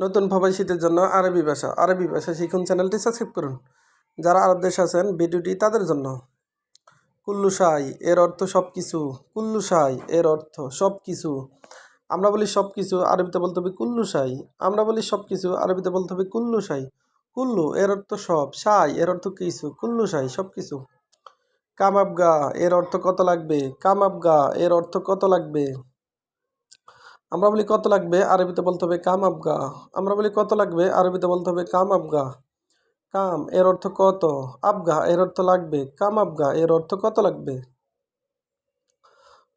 নতুন প্রবাসীদের জন্য আরবি ভাষা আরবি ভাষা শিখুন, চ্যানেলটি সাবস্ক্রাইব করুন। যারা আরব দেশে আছেন, ভিডিওটি তাদের জন্য। কুল্লু সাই, এর অর্থ সব কিছু কুল্লু সাই, এর অর্থ সব কিছু আমরা বলি সব কিছু আরবিতে বলতে হবে কুল্লু সাই। আমরা বলি সব কিছু আরবিতে বলতে হবে কুল্লু সাই। কুল্লু, এর অর্থ সব। সাই, এর অর্থ কিছু। কুল্লু সাই সব কিছু কামাবগা, এর অর্থ কত লাগবে? কামাবগা, এর অর্থ কত লাগবে? আমরা বলি, কত লাগবে? আরবিতে বলতে হবে, কাম আবগা। আমরা বলি, কত লাগবে? আরবিতে বলতে হবে, কাম আবগা। কাম, এর অর্থ কত? আবগা, এর অর্থ লাগবে। কাম আবগা, এর অর্থ কত লাগবে?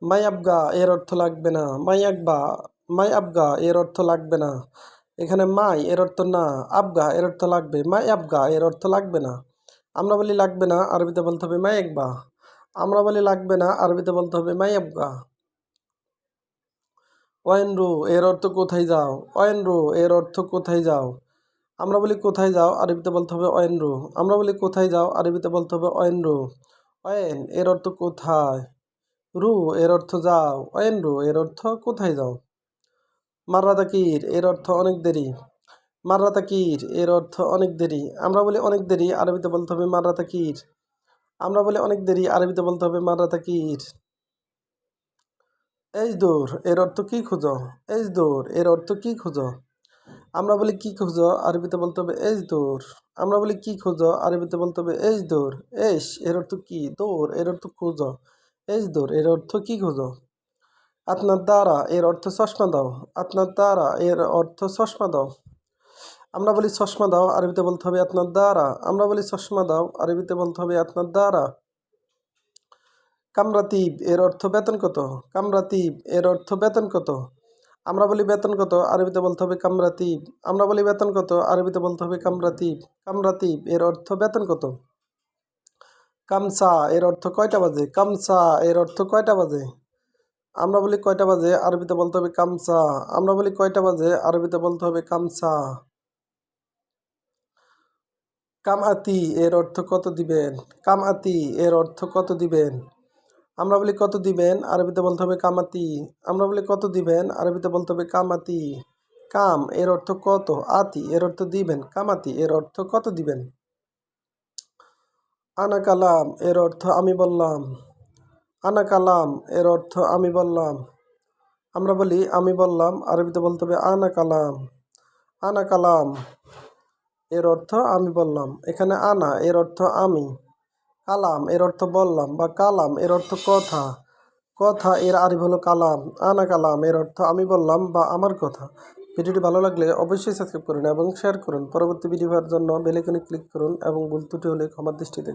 মাই আবগা, এর অর্থ লাগবে না। মাই আকবা মাই আবগা, এর অর্থ লাগবে না। এখানে মাই, এর অর্থ না। আবগা, এর অর্থ লাগবে। মাই আবগা, এর অর্থ লাগবে না। আমরা বলি, লাগবে না। আরবিতে বলতে হবে, মাই একবা আমরা বলি, লাগবে না। আরবিতে বলতে হবে, মাই আবগা। অয়েনরু এর অর্থ কোথায় যাও? অয়েনরু এর অর্থ কোথায় যাও? আমরা বলি কোথায় যাও, আরবিতে বলতে হবে অয়েনরু আমরা বলি কোথায় যাও, আরবিতে বলতে হবে অয়েনরু অয়েন, এর অর্থ কোথায়? রু, এর অর্থ যাও। অয়েনরু এর অর্থ কোথায় যাও? মাররাতাকির, এর অর্থ অনেক দেরি। মাররাতাকির, এর অর্থ অনেক দেরি। আমরা বলি অনেক দেরি, আরবিতে বলতে হবে মাররাতাকির। আমরা বলি অনেক দেরি, আরবিতে বলতে হবে মাররাতাকির। এজ দৌড়, এর অর্থ কি খুঁজো? এজ দৌড়, এর অর্থ কি খুঁজো? আমরা বলি কি খুঁজো? আরবিতে বলতে হবে এজ দৌড়। আমরা বলি কি খুঁজো? আরবিতে বলতে হবে এজ দৌড়। এস, এর অর্থ কি? দৌড়, এর অর্থ খুঁজো। এজ দৌড়, এর অর্থ কি খুঁজো? আপনার দ্বারা, এর অর্থ চশমা দাও। আপনার দ্বারা, এর অর্থ চশমা দাও। আমরা বলি চশমা দাও, আরবিতে বলতে হবে আপনার দ্বারা। আমরা বলি চশমা দাও, আরবিতে বলতে হবে আপনার দ্বারা। কামরাতিব এর অর্থ বেতন কত? কামরাতিব এর অর্থ বেতন কত? আমরা বলি বেতন কত, আরবিতে বলতে হবে কামরাতিব আমরা বলি বেতন কত, আরবিতে বলতে হবে কামরাতিব কামরাতিব এর অর্থ বেতন কত? কামসা, এর অর্থ কয়টা বাজে? কামসা, এর অর্থ কয়টা বাজে? আমরা বলি কয়টা বাজে, আরবিতে বলতে হবে কামসা। আমরা বলি কয়টা বাজে, আরবিতে বলতে হবে কামসা। কামআতি, এর অর্থ কত দিবেন? কামআতি, এর অর্থ কত দিবেন? আমরা বলি, কত দিবেন? আরবিতে বলতে হবে, কামাতি। আমরা বলি, কত দিবেন? আরবিতে বলতে হবে, কামাতি। কাম, এর অর্থ কত? আতি, এর অর্থ দিবেন। কামাতি, এর অর্থ কত দিবেন? আনা কালাম, এর অর্থ আমি বললাম। আনা কালাম, এর অর্থ আমি বললাম। আমরা বলি, আমি বললাম। আরবিতে বলতে হবে, আনা কালাম। আনা কালাম, এর অর্থ আমি বললাম। এখানে আনা, এর অর্থ আমি। কালাম, এর অর্থ বললাম বা কালাম, এর অর্থ কথা। কথা, এর আরিফ হলো কালাম। আনা কালাম, এর অর্থ আমি বললাম বা আমার কথা। ভিডিওটি ভালো লাগলে অবশ্যই সাবস্ক্রাইব করুন এবং শেয়ার করুন। পরবর্তী ভিডিও পাওয়ার জন্য বেলেকনে ক্লিক করুন এবং ভুল ত্রুটি হলে ক্ষমার দৃষ্টিতে